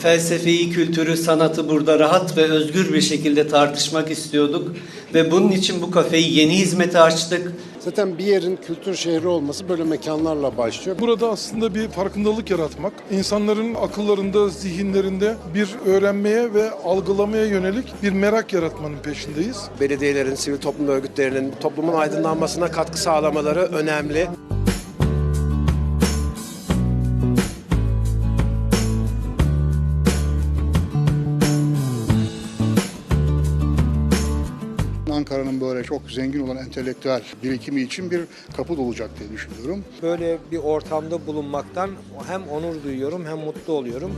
Felsefeyi, kültürü, sanatı burada rahat ve özgür bir şekilde tartışmak istiyorduk. Ve bunun için bu kafeyi yeni hizmete açtık. Zaten bir yerin kültür şehri olması böyle mekanlarla başlıyor. Burada aslında bir farkındalık yaratmak, insanların akıllarında, zihinlerinde bir öğrenmeye ve algılamaya yönelik bir merak yaratmanın peşindeyiz. belediyelerin, sivil toplum örgütlerinin toplumun aydınlanmasına katkı sağlamaları önemli. Ankara'nın böyle çok zengin olan entelektüel birikimi için bir kapı olacak diye düşünüyorum. Böyle bir ortamda bulunmaktan hem onur duyuyorum hem mutlu oluyorum.